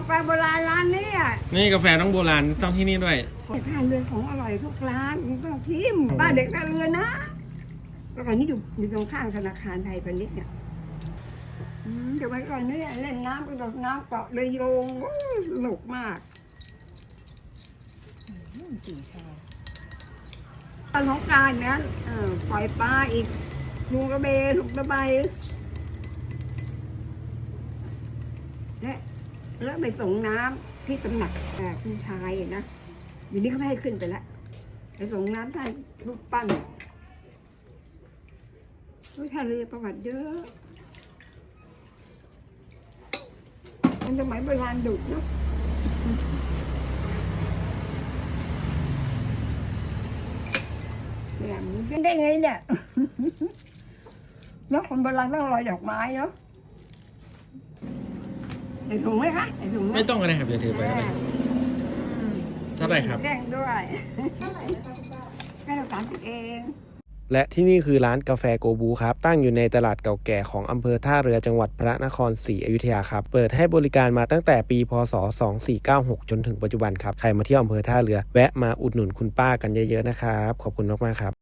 าแฟโบราณร้านนี้อะนี่กาแฟต้องโบราณต้องที่นี่ด้วยท่าเรือของอร่อยทุกร้านมึงต้องชิมบ้านเด็กท่าเรือนะแล้วก่อนนี้อยู่อยู่ตรงข้างธนาคารไทยพาณิชย์เนี่ยอืมเดี๋ยวไปก่อนเนี่ยเล่นน้ำกระโดดน้ำเกาะเรือโยงโอ้ยสนุกมากสีชาตอนของกรารนะเออปล่อยปลาอีกลุงกระเบนลุงกระใบและ แล้วไปส่งน้ำที่ตำหนักเอ่อคุณชายนะอยู่นี่เขาไม่ให้ขึ้นไปแล้วไปส่งน้ำท่านรูปปั้นรู้ท่าเรือประวัติเยอะมันสมัยโบราณดุเนาะเนี่ยมันได้ไงเนี่ยเนาะคนโบราณต้องลอยดอกไม้เนาะ ส่ถุงไหมคะใส่ถุงไหมไม่ต้องก็ได้ครับเดี๋ยวถือไปก็ได้เท่าไหร่ครับแดงด้วยแค่เราสามสิบเองและที่นี่คือร้านกาแฟโกบูครับ ตั้งอยู่ในตลาดเก่าแก่ของอำเภอท่าเรือจังหวัดพระนครศรีอยุธยาครับ เปิดให้บริการมาตั้งแต่ปีพศ 2496 จนถึงปัจจุบันครับ ใครมาเที่ยวอำเภอท่าเรือ แวะมาอุดหนุนคุณป้ากันเยอะๆนะครับ ขอบคุณมากๆครับ